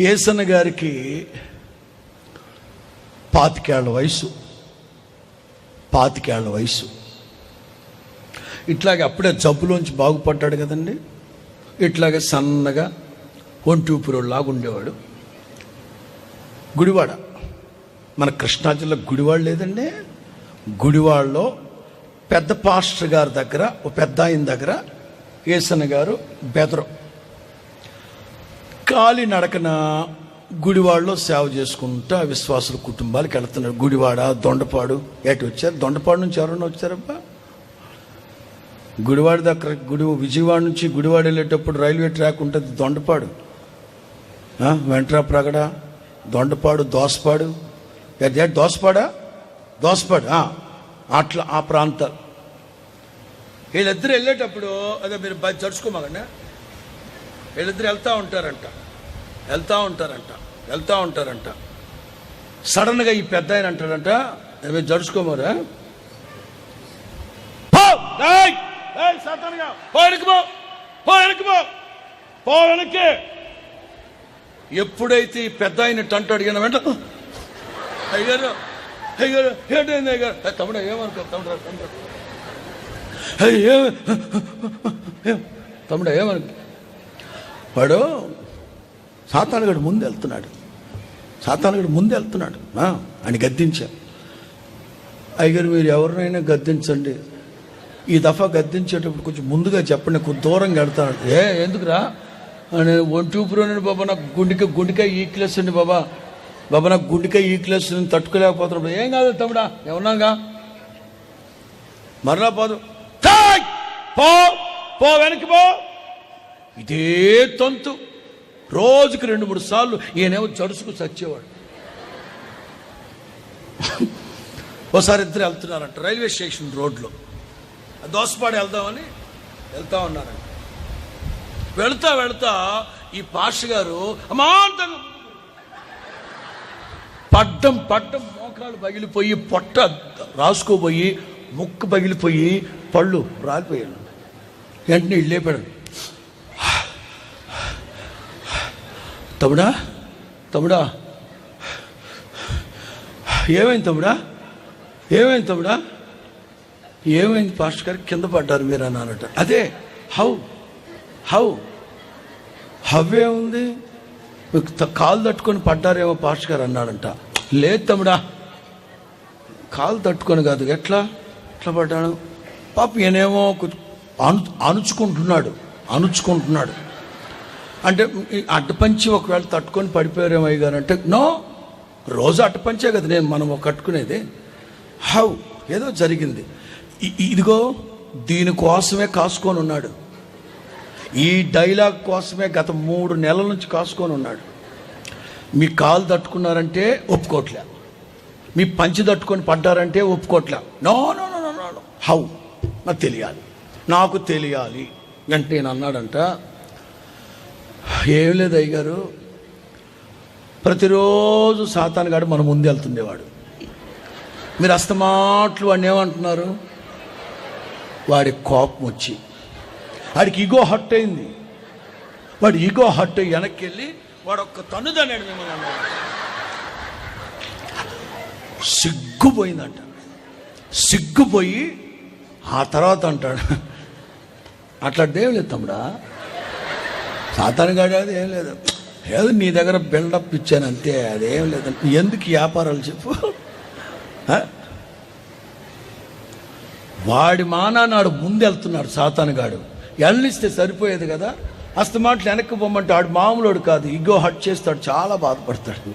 ఏసన్న గారికి పాతికేళ్ళ వయసు పాతికేళ్ళ వయసు ఇట్లాగే అప్పుడే జబ్బులోంచి బాగుపడ్డాడు కదండి. ఇట్లాగే సన్నగా ఒంటిపురోళ్ళలాగా ఉండేవాడు. గుడివాడ. మన కృష్ణా జిల్లా గుడివాడ లేదండి. గుడివాడలో పెద్ద పాస్టర్ గారి దగ్గర ఓ పెద్ద ఆయన దగ్గర ఏసన్న గారు బెదరు. కాలి నడకన గుడివాడలో సేవ చేసుకుంటూ ఆ విశ్వాసుల కుటుంబాలకు వెళుతున్నాడు గుడివాడ దొండపాడు. ఎటు వచ్చారు? దొండపాడు నుంచి ఎవరన్నా వచ్చారబ్బా? గుడివాడ దగ్గర గుడి విజయవాడ నుంచి గుడివాడ వెళ్ళేటప్పుడు రైల్వే ట్రాక్ ఉంటుంది దొండపాడు. వెంట్రా ప్రగడ దొండపాడు దోసపాడు. ఏ దోసపాడా? దోసపాడు అట్లా ఆ ప్రాంతాలు వీళ్ళిద్దరు వెళ్ళేటప్పుడు అదే మీరు బయట జరుచుకోమాగండి వీళ్ళిద్దరు వెళ్తూ ఉంటారంట. వెళ్తూ ఉంటారంట. వెళ్తూ ఉంటారంట. సడన్గా ఈ పెద్ద ఆయన అంటాడంట మీరు జడుచుకోమరా Hey! ఏయ్! ఏయ్, పో ఎప్పుడైతే ఈ పెద్ద ఆయన టంట అడిగిన వెంట అయ్యారు అయ్యారు ఏంటైంది అయ్యారు ఏ, తమ్ముడు ఏమనుకో తమ్ముడు తమ్ముడు. ఏయ్, ఏమనుకో. వాడు సాతానుగడు ముందు వెళ్తున్నాడు. సాతానుగడు ముందు వెళ్తున్నాడు. అని గద్దించా అయ్యగారు మీరు ఎవరినైనా గద్దించండి. ఈ దఫా గద్దించేటప్పుడు కొంచెం ముందుగా చెప్పండి కొంచెం దూరంగా కడతాడు ఏ ఎందుకురా? నేను ఒంటి ఊపిరి బాబా నాకు గుండెక గుండెకాయ ఈక్లేసండి బాబా. బాబా నాకు గుండెకాయ ఈక్లేసండి తట్టుకోలేకపోతున్నాడు ఏం కాదు తమ్ముడా ఏమన్నాగా మరలా పోదు. పో పో వెనక్కి పో. ఇదే తంతు. రోజుకి రెండు మూడు సార్లు ఈయనేమో జడుసుకు చచ్చేవాడు. ఒకసారి ఇద్దరు వెళ్తున్నారంట రైల్వే స్టేషన్ రోడ్లో. దోసపాడు వెళ్దామని వెళ్తా ఉన్నారు వెళ్తా వెళ్తా ఈ పాష గారు అమాంతంగా పడ్డం పడ్డం మోకాలు పగిలిపోయి పొట్ట రాసుకోపోయి ముక్కు పగిలిపోయి పళ్ళు రాలిపోయాడు వెంటనే ఇల్లు లేపాడు. తమ్ముడా తమ్ముడా. ఏమైంది తమ్ముడా? ఏమైంది తమ్ముడా? ఏమైంది పాస్టర్ గారు? కింద పడ్డారు మీరు అన్నారట. అదే హౌ? హౌ? హవ్వే ఉంది? కాలు తట్టుకొని పడ్డారేమో పాస్టర్ గారు అన్నాడంట. లేదు తమ్ముడా కాలు తట్టుకొని కాదు. ఎట్లా? ఎట్లా పడ్డాను పాప ఈయనేమో అను అణుచుకుంటున్నాడు. అణుచుకుంటున్నాడు. అంటే అడ్డపంచి ఒకవేళ తట్టుకొని పడిపోయారేమో అయ్యారు అంటే నో రోజు అడ్డపంచే కదా నేను మనం కట్టుకునేది. హౌ? ఏదో జరిగింది. ఇదిగో దీనికోసమే కాసుకొని ఉన్నాడు. ఈ డైలాగ్ కోసమే గత మూడు నెలల నుంచి కాసుకొని ఉన్నాడు. మీ కాలు తట్టుకున్నారంటే ఒప్పుకోట్లే. మీ పంచి తట్టుకొని పడ్డారంటే ఒప్పుకోట్లే. No no no no no how? నాకు తెలియాలి. నాకు తెలియాలి. అంటే నేను అన్నాడంట ఏం లేదు అయ్యగారు ప్రతిరోజు సాతానుగాడు మన ముందు వెళ్తుండేవాడు. మీరు అస్తమాట్లు వాడిని ఏమంటున్నారు? వాడి కోపం వచ్చి వాడికి ఈగో హట్ అయింది. వాడు ఈగో హట్ అయ్యి వెనక్కి వెళ్ళి వాడు ఒక్క తన్నుదన్నాడు మిమ్మల్ని సిగ్గుపోయిందంట. సిగ్గుపోయి ఆ తర్వాత అంటాడు అట్లాంటిదేం లేదు తమ్ముడా. సాతాను అది ఏం లేదు. ఏదో నీ దగ్గర బిల్డప్ ఇచ్చాను అంతే అదేం లేదు. ఎందుకు వ్యాపారాలు చెప్పు? వాడి మానాడు ముందు వెళ్తున్నాడు సాతానుగాడు ఎల్లిస్తే సరిపోయేది కదా? అస్తమాట్లు వెనక్కి పొమ్మంటే ఆడు మామూలుడు కాదు. ఇగో హట్ చేస్తాడు చాలా బాధపడతాడు.